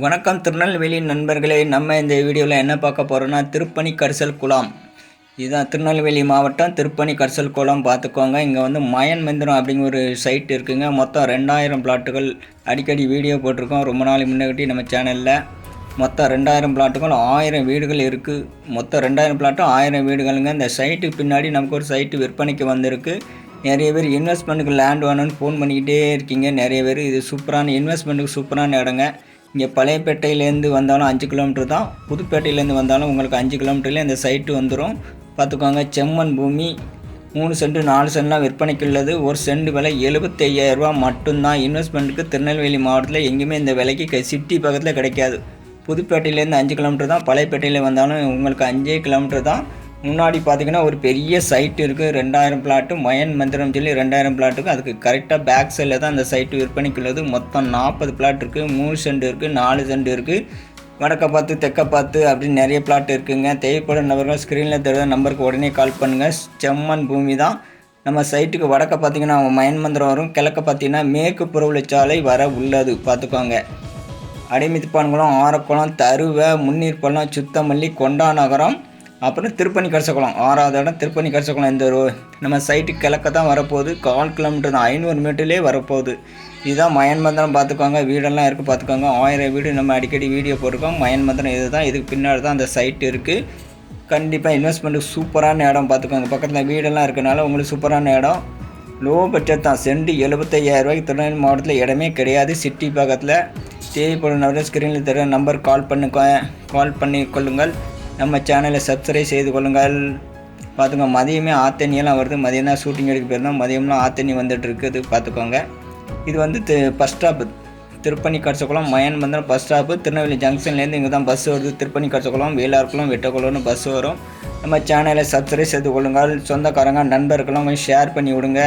வணக்கம் திருநெல்வேலி நண்பர்களே நம்ம இந்த வீடியோவில் என்ன பார்க்க போகிறோன்னா திருப்பணி கரிசல் குளம். இதுதான் திருநெல்வேலி மாவட்டம் திருப்பணி கரிசல் குளம் பார்த்துக்கோங்க. இங்கே வந்து மயன் மந்திரம் அப்படிங்கிற ஒரு சைட் இருக்குங்க. மொத்தம் ரெண்டாயிரம் பிளாட்டுகள் அடிக்கடி வீடியோ போட்டிருக்கோம். ரொம்ப நாள் முன்னாடி நம்ம சேனலில் மொத்தம் ரெண்டாயிரம் பிளாட்டுகள் ஆயிரம் வீடுகள் இருக்குது மொத்தம் ரெண்டாயிரம் பிளாட்டும் ஆயிரம் வீடுகளுங்க. இந்த சைட்டுக்கு பின்னாடி நமக்கு ஒரு சைட்டு விற்பனைக்கு வந்திருக்கு. நிறைய பேர் இன்வெஸ்ட்மெண்ட்டுக்கு லேண்ட் வேணும்னு ஃபோன் பண்ணிக்கிட்டே இருக்கீங்க. நிறைய பேர் இது சூப்பரான இன்வெஸ்ட்மெண்ட்டுக்கு சூப்பரான இடங்க. இங்கே பழையப்பேட்டையிலேருந்து வந்தாலும் அஞ்சு கிலோமீட்டர் தான். புதுப்பேட்டையிலேருந்து வந்தாலும் உங்களுக்கு அஞ்சு கிலோமீட்டர்லேயே இந்த சைட்டு வந்துடும் பார்த்துக்கோங்க செம்மன் பூமி. மூணு சென்ட் நாலு சென்ட்லாம் விற்பனைக்கு உள்ளது. ஒரு சென்ட் விலை எழுபத்தி ஐயாயிரரூபா மட்டும்தான். இன்வெஸ்ட்மெண்ட்டுக்கு திருநெல்வேலி மாவட்டத்தில் எங்கேயுமே இந்த விலைக்கு சிட்டி பக்கத்தில் கிடைக்காது. புதுப்பேட்டையிலேருந்து அஞ்சு கிலோமீட்டர் தான். பழையப்பேட்டையில் வந்தாலும் உங்களுக்கு அஞ்சே கிலோமீட்டர் தான். முன்னாடி பார்த்தீங்கன்னா ஒரு பெரிய சைட் இருக்குது ரெண்டாயிரம் பிளாட்டு மயன் மந்திரம் சொல்லி ரெண்டாயிரம் பிளாட்டுக்கு அதுக்கு கரெக்டாக பேக் சைடில் தான் அந்த சைட்டு விற்பனைக்குள்ளது. மொத்தம் நாற்பது பிளாட் இருக்குது மூணு சென்ட் இருக்குது நாலு சென்ட் இருக்குது வடக்க பார்த்து தெற்க பார்த்து அப்படின்னு நிறைய பிளாட் இருக்குங்க. தேவைப்படும் நபர்கள் ஸ்க்ரீனில் தெரிஞ்ச நம்பருக்கு உடனே கால் பண்ணுங்கள் செம்மன் பூமி தான். நம்ம சைட்டுக்கு வடக்க பார்த்தீங்கன்னா மயன் மந்திரம் வரும். கிழக்க பார்த்தீங்கன்னா மேற்கு புறவழிச்சாலை வர உள்ளது. பார்த்துக்கோங்க அடிமித்துப்பான்குளம் ஆரக்குளம் தருவை முன்னீர் பள்ளம் சுத்தமல்லி கொண்டா நகரம் அப்புறம் திருப்பணி கரசக்குளம் ஆறாவது இடம் திருப்பணி கரசக்குளம் இந்த ரோ நம்ம சைட்டு கிழக்க தான் வரப்போகுது. கால் கிலோமீட்டர் தான் ஐநூறு மீட்டர்லேயே வரப்போகுது. இதுதான் மயன் மந்திரம் பார்த்துக்கோங்க. வீடெல்லாம் இருக்குது பார்த்துக்கோங்க. ஆயிரம் வீடு நம்ம அடிக்கடி வீடியோ போட்டிருக்கோம். மயன் மந்திரம் இது தான் இதுக்கு பின்னாடி தான் அந்த சைட் இருக்குது கண்டிப்பாக இன்வெஸ்ட்மெண்ட்டுக்கு சூப்பரான இடம் பார்த்துக்கோங்க. பக்கத்தில் வீடெல்லாம் இருக்கனால உங்களுக்கு சூப்பரான இடம். லோ பட்ஜெட் தான். செண்டு எழுபத்தையாயிரரூபாய்க்கு திருநெல்வேலி மாவட்டத்தில் இடமே கிடையாது. சிட்டி பக்கத்தில். தேவைப்படும் நபர் ஸ்க்ரீனில் தர நம்பர் கால் பண்ணுங்க. கால் பண்ணி கொள்ளுங்கள். நம்ம சேனலை சப்ஸ்கிரைப் செய்து கொள்ளுங்கள். பார்த்துங்க மதியமே ஆத்தண்ணியெல்லாம் வருது. மதியம் தான் ஷூட்டிங் எடுக்க போயிருந்தோம். மதியம்லாம் ஆத்தண்ணி வந்துட்டு இருக்குது. பார்த்துக்கோங்க. இது வந்து பஸ் ஸ்டாப்பு திருப்பணி கட்சக்குளம் மயன் மந்திரம் பஸ் ஸ்டாப்பு திருநெல்வேலி ஜங்ஷன்லேருந்து இங்கே தான் பஸ் வருது. திருப்பணி கட்சக்குளம் வேலார்குளம் வெட்டக்குளம்னு பஸ் வரும். நம்ம சேனலை சப்ஸ்கிரைப் செய்து கொள்ளுங்கள். சொந்தக்காரங்க நண்பர்களும் கொஞ்சம் ஷேர் பண்ணி விடுங்க.